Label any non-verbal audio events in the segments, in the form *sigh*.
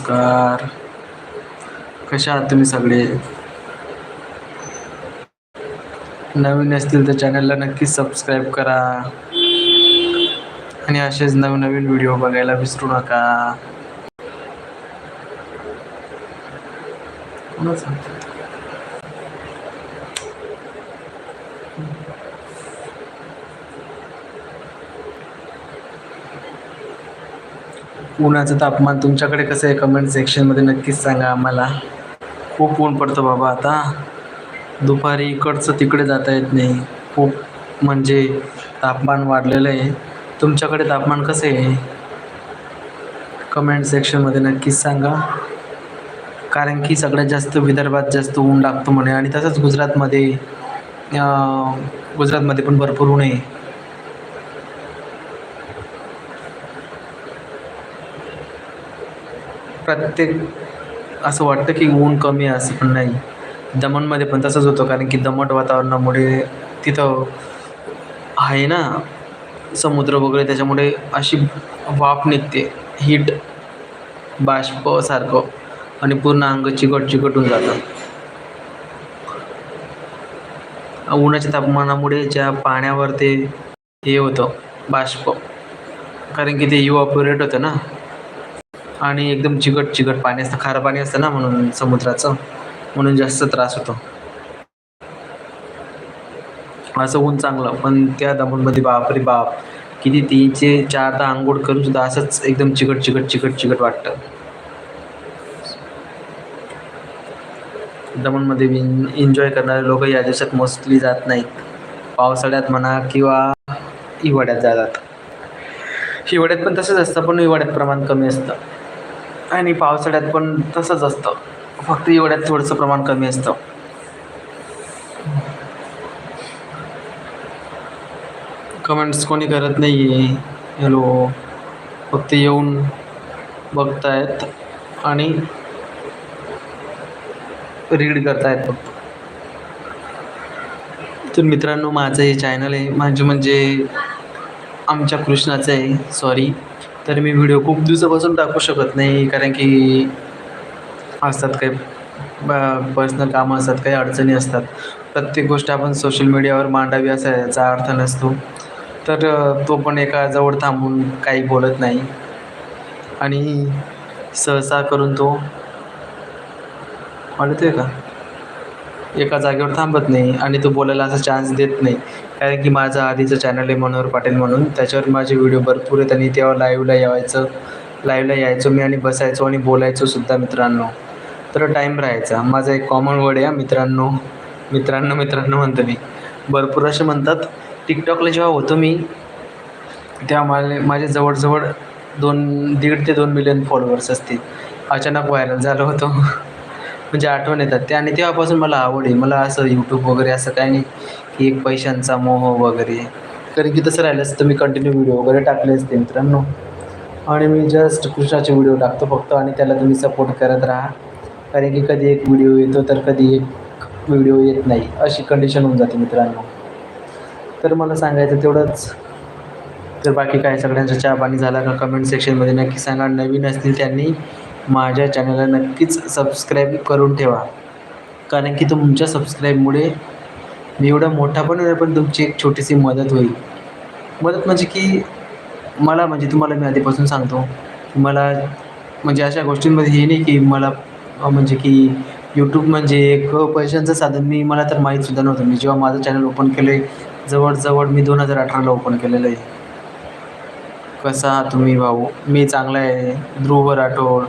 नमस्कार. कशा आहात तुम्ही सगळे? नवीन असतील तर चॅनलला नक्की सबस्क्राईब करा. आणि असेच नवनवीन व्हिडिओ बघायला विसरू नका. कोणाचा? उन्हाचं तापमान तुमच्याकडे कसं आहे? कमेंट सेक्शनमध्ये नक्कीच सांगा आम्हाला. खूप ऊन पडतं बाबा आता. दुपारी इकडचं तिकडे जाता येत नाही. खूप म्हणजे तापमान वाढलेलं आहे. तुमच्याकडे तापमान कसं आहे? कमेंट सेक्शनमध्ये नक्कीच सांगा. कारण की सगळ्यात जास्त विदर्भात जास्त ऊन लागतं म्हणे. आणि तसंच गुजरातमध्ये गुजरातमध्ये पण भरपूर ऊन आहे. प्रत्येक असं वाटतं की ऊन कमी आहे असं पण नाही. दमणमध्ये पण तसंच होतं कारण की दमट वातावरणामुळे तिथं आहे ना समुद्र वगैरे त्याच्यामुळे अशी वाफ निघते हीट बाष्पसारखं आणि पूर्ण अंग चिकट चिकटून जातं. उन्हाच्या तापमानामुळे ज्या पाण्यावर ते हे होतं बाष्प. कारण की ते इव्हॉपोरेट होतं ना. आणि एकदम चिकट चिकट पाणी असतं खारं पाणी असतं ना म्हणून समुद्राचं म्हणून जास्त त्रास होतो. असं ऊन चांगलं पण त्या दमणमध्ये बापरे बाप किती तीनशे चारदा आंघोळ करून सुद्धा असंच एकदम चिकट चिकट चिकट चिकट वाटतं. दमणमध्ये एन्जॉय करणारे लोक या दिवसात मोस्टली जात नाहीत. पावसाळ्यात म्हणा किंवा हिवाळ्यात जातात. हिवाळ्यात पण तसंच असतं पण हिवाळ्यात प्रमाण कमी असतं. आणि पावसाळ्यात पण तसंच असतं. फक्त एवढ्यात थोडंसं प्रमाण कमी असतं. कमेंट्स कोणी करत नाही आहे हॅलो. फक्त येऊन बघतायत आणि रीड करतायत फक्त. तर मित्रांनो माझं हे चॅनल आहे. माझे म्हणजे आमच्या कृष्णाचं आहे. सॉरी तर मी व्हिडिओ खूप दिवसापासून टाकू शकत नाही कारण की असतात काही पर्सनल कामं असतात काही अडचणी असतात. प्रत्येक गोष्ट आपण सोशल मीडियावर मांडावी असा याचा अर्थ नसतो. तर तो पण एका जवळ थांबून काही बोलत नाही. आणि सहसा करून तो आहे का? एका जागेवर थांबत नाही आणि तो बोलायला असा चान्स देत नाही. कारण की माझं आधीचं चॅनल आहे मनोहर पाटील म्हणून. त्याच्यावर माझे व्हिडिओ भरपूर आहेत आणि तेव्हा लाईव्हला यायचं लाईव्हला यायचो मी आणि बसायचो आणि बोलायचो सुद्धा मित्रांनो. तर टाईम राहायचा. माझा एक कॉमन वर्ड आहे मित्रांनो. मित्रांनो मित्रांनो म्हणतो मी. भरपूर असे म्हणतात. टिकटॉकला जेव्हा होतो मी तेव्हा मला माझे जवळजवळ दोन दीड ते दोन मिलियन फॉलोअर्स असतील. अचानक व्हायरल झालं होतं. म्हणजे आठवण येतात. ते आणि तेव्हापासून मला आवड आहे. मला असं यूट्यूब वगैरे असं काही नाही की एक पैशांचा मोह वगैरे. कारण की तसं राहिलं असतं मी कंटिन्यू व्हिडिओ वगैरे टाकले असते मित्रांनो. आणि मी जस्ट कृष्णाचे व्हिडिओ टाकतो फक्त आणि त्याला तुम्ही सपोर्ट करत राहा. कारण की कधी एक व्हिडिओ येतो तर कधी एक व्हिडिओ येत नाही. अशी कंडिशन होऊन जाते मित्रांनो. तर मला सांगायचं तेवढंच. तर बाकी काय? सगळ्यांचा चहा पाणी झाला का? कमेंट सेक्शनमध्ये नक्की सांगा. नवीन असतील त्यांनी माझ्या चॅनलला नक्कीच सबस्क्राईब करून ठेवा. कारण की तुमच्या सबस्क्राईबमुळे मी एवढा मोठा पण होईल पण तुमची एक छोटीशी मदत होईल. मदत म्हणजे की मला म्हणजे तुम्हाला मी आधीपासून सांगतो मला म्हणजे अशा गोष्टींमध्ये हे नाही की मला म्हणजे की यूट्यूब म्हणजे एक पैशांचं साधन. मी मला तर माहीतसुद्धा नव्हतं. मी जेव्हा माझं चॅनल ओपन केलं आहे जवळजवळ मी दोन हजार अठराला ओपन केलेलं आहे. कसा आहात तुम्ही भाऊ? मी चांगला आहे. ध्रुव राठोड.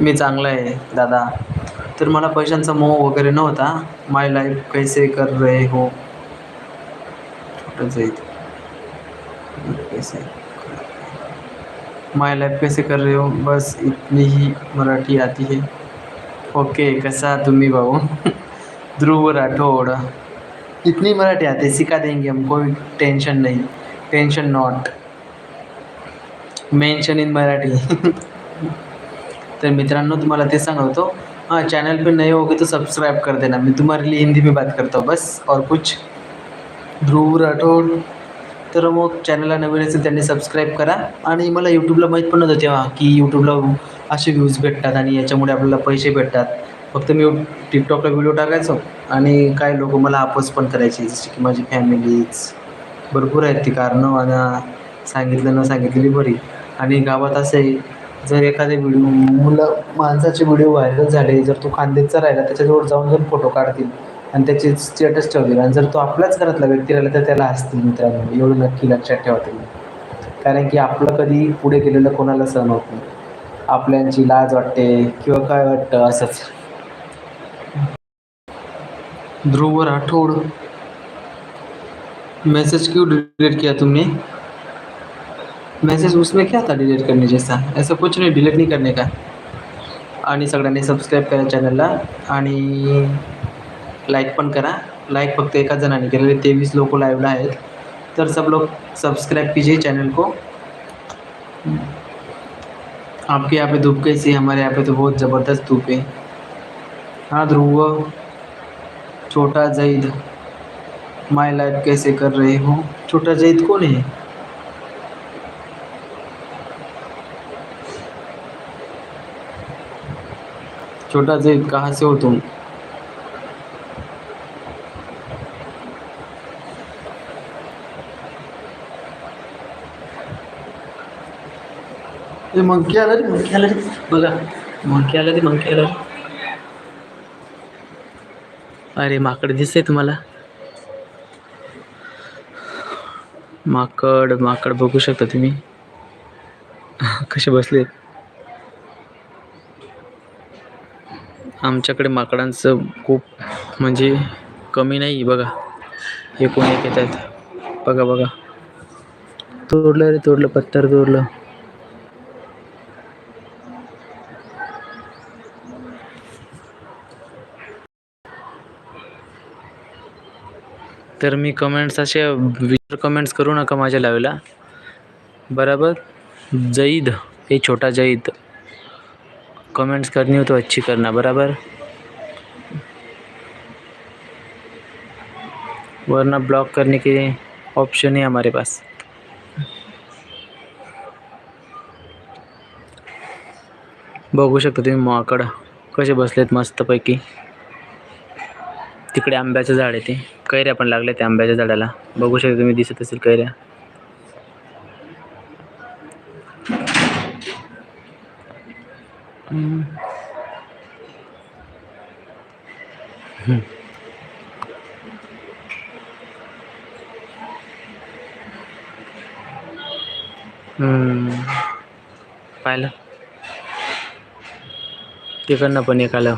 मी चांगला आहे दादा. तर मला पैशांचा मोह वगैरे नव्हता. माय लाईफ कैसे कर रहे हो? छोटंच आहे कैसे माय लाईफ हो? कैसे कर रहे हो? बस इतनी ही मराठी आती है. ओके कसा तुम्ही भाऊ? *laughs* ध्रुव राठोड. इतनी मराठी आते सिखा देंगे हम कोई टेंशन नहीं. Tension not mention in Marathi. *laughs* तर मित्रांनो तुम्हाला ते सांगवतो होतो हाँ चैनल पे नए होगे तो सब्सक्राइब कर देना. मैं तुम्हारे लिए हिंदी में बात करता हूँ बस. और कुछ? ध्रुव राठोड तर मग चॅनलला नवीन असेल त्यांनी सबस्क्राईब करा. आणि मला यूट्यूबला माहीत पण नव्हतं तेव्हा की यूट्यूबला असे व्ह्यूज भेटतात आणि याच्यामुळे आपल्याला पैसे भेटतात. फक्त मी टिकटॉकला व्हिडिओ टाकायचो. आणि काय लोक मला अपोज पण करायचे जसे की माझी फॅमिलीज भरपूर आहेत ती कारणं. मला सांगितलं न सांगितलेली बरी. आणि गावात असं आहे जर एखादे व्हिडिओ मुलं माणसाचे व्हिडिओ व्हायरल झाले जर तो खानदेशचा राहिला त्याच्याजवळ जाऊन जर फोटो काढतील आणि त्याचे स्टेटस ठेवतील आणि जर तो आपल्याच घरातला व्यक्ती राहिला तर त्याला हसतील मित्रांनो. एवढं नक्की लक्षात ठेवा तुम्ही. कारण की आपलं कधी पुढे गेलेलं कोणाला सहन होत नाही. आपल्यांची लाज वाटते किंवा काय वाटतं असंच. ध्रुव राठोड. मैसेज क्यों डिलीट किया तुमने? मैसेज उसमें क्या था डिलीट करने जैसा? ऐसा कुछ नहीं डिलीट नहीं करने का। आणि सगळ्यांनी सबस्क्राईब करा चॅनलला आणि लाईक पण करा. लाईक फक्त एका जणाने केलेले तेवीस लोक लाईव्हला आहेत. तर सब लोग सब्सक्राइब कीजिए चैनल को. आपके यहाँ पे धूप कैसी है? हमारे यहाँ पे तो बहुत ज़बरदस्त धूप है। हाँ ध्रुव। छोटा जईद माय लाइफ कैसे कर रहे हो? छोटा जईद कौन है? छोटा जैद कहाँ से हो तुम? ए मंकी आला रे मंकी आला रे. बघा मंकी आला रे मंकी आला रे. अरे माकड दिसतंय तुम्हाला. माकड माकड बघू शकता तुम्ही. *laughs* कसे बसलेत? आमच्याकडे माकडांचं खूप म्हणजे कमी नाही बघा. हे कोणी येत आहेत. बघा बघा. तोडलं रे तोडलं पत्तर तोडलं. तर मी कमेंट्स असे विचार कमेंट्स करू नका माझ्या लावेला. बराबर? जईद हे छोटा जईद कमेंट्स करनी हो तो अच्छी करना बराबर? वरना ब्लॉक करने के ऑप्शन है हमारे पास। बघू शकता तुम्ही माकड कसे बसलेत मस्तपैकी. तिकडे आंब्याचं झाड आहे ते. कैऱ्या पण लागल्या त्या आंब्याच्या झाडाला. बघू शकता तुम्ही दिसत असेल कैऱ्या. पाहिलं. तिकडनं पण एक आलं.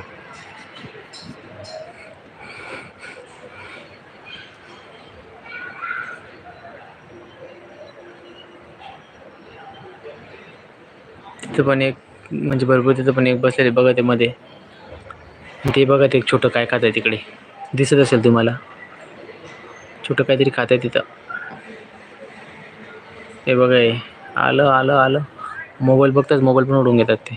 तिथं पण एक म्हणजे भरपूर तिथं पण एक बसलेले बघा ते मध्ये ते बघा ते एक छोटं काय खात आहे तिकडे. दिसत असेल तुम्हाला. छोटं काहीतरी खात आहे तिथं. हे बघा हे. आलं आलं आलं. मोबाईल बघताच मोबाईल पण उडून घेतात ते.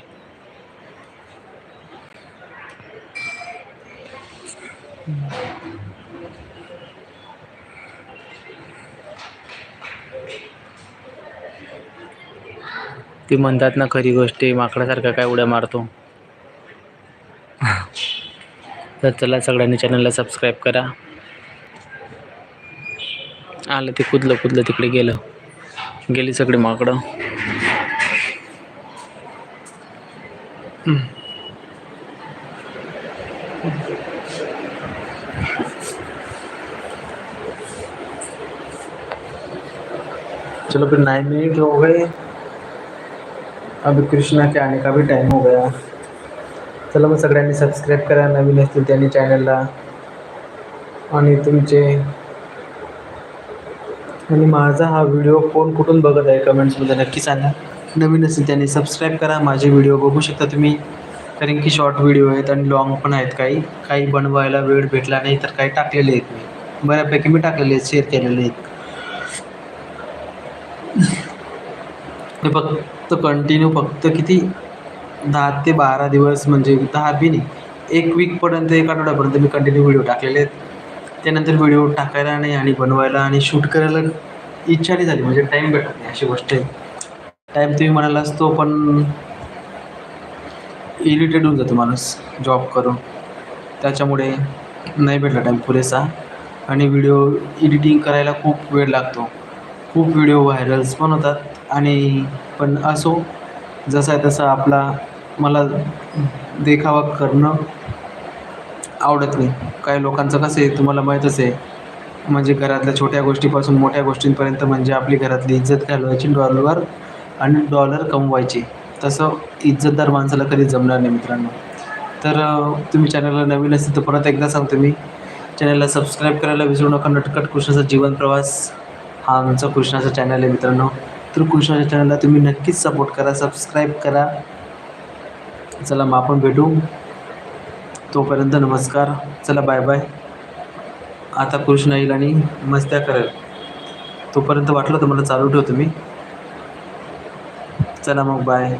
ती म्हणतात ना खरी गोष्ट आहे माकडासारखा काय उड्या मारतो. तर चला सगळ्यांनी चॅनलला सबस्क्राईब करा. आलं ते कुदलं कुदलं तिकडे गेलं. गेली सगळी माकडं. चलो फिर नाइन मिनट हो गए। अभी कृष्णा के आने का भी टाइम हो गया. चला मग सगळ्यांनी सबस्क्राईब करा नवीन असतील त्यांनी चॅनलला आणि तुमचे आणि माझा हा व्हिडिओ कोण कुठून बघत आहे कमेंट्समध्ये नक्की सांगा. नवीन असेल त्यांनी सबस्क्राईब करा माझे व्हिडिओ बघू शकता तुम्ही. कारण की शॉर्ट व्हिडिओ आहेत आणि लॉंग पण आहेत काही. काही बनवायला वेळ भेटला नाही तर काही टाकलेले आहेत मी. बऱ्यापैकी मी टाकलेले आहेत शेअर केलेले आहेत. हे फक्त कंटिन्यू फक्त किती? दहा ते बारा दिवस म्हणजे दहा बी नाही. एक वीकपर्यंत एक आठवड्यापर्यंत मी कंटिन्यू व्हिडिओ टाकलेले आहेत. त्यानंतर व्हिडिओ टाकायला नाही आणि बनवायला आणि शूट करायला इच्छा नाही झाली. म्हणजे टाईम भेटत नाही अशी गोष्ट आहे. टाईम तुम्ही म्हणाला असतो पण इरिटेड होऊन जातो माणूस जॉब करून. त्याच्यामुळे नाही भेटला टाईम पुरेसा. आणि व्हिडिओ एडिटिंग करायला खूप वेळ लागतो. खूप व्हिडिओ व्हायरल्स पण होतात. आणि पण असो जसा आहे तसा आपला मला देखावा करणं आवडत नाही. काही लोकांचं कसं आहे तुम्हाला माहीतच आहे. म्हणजे घरातल्या छोट्या गोष्टीपासून मोठ्या गोष्टींपर्यंत म्हणजे आपली घरातली इज्जत घालवायची डॉलरवर आणि डॉलर कमवायची. तसं इज्जतदार माणसाला कधी जमणार नाही मित्रांनो. तर तुम्ही चॅनलला नवीन असेल तर परत एकदा सांगतो मी. चॅनलला सबस्क्राईब करायला विसरू नका. नटकट कृष्णाचा जीवन प्रवास. हा आमचा कृष्णाचा चॅनल आहे मित्रांनो. तर कृष्णाच्या चॅनलला तुम्ही नक्कीच सपोर्ट करा सबस्क्राईब करा. चला मग आपण भेटू. तोपर्यंत नमस्कार. चला बाय बाय आता कृष्ण येईल आणि मस्त्या करेल. तोपर्यंत वाटलं तर मला चालू ठेवतो मी चला मग बाय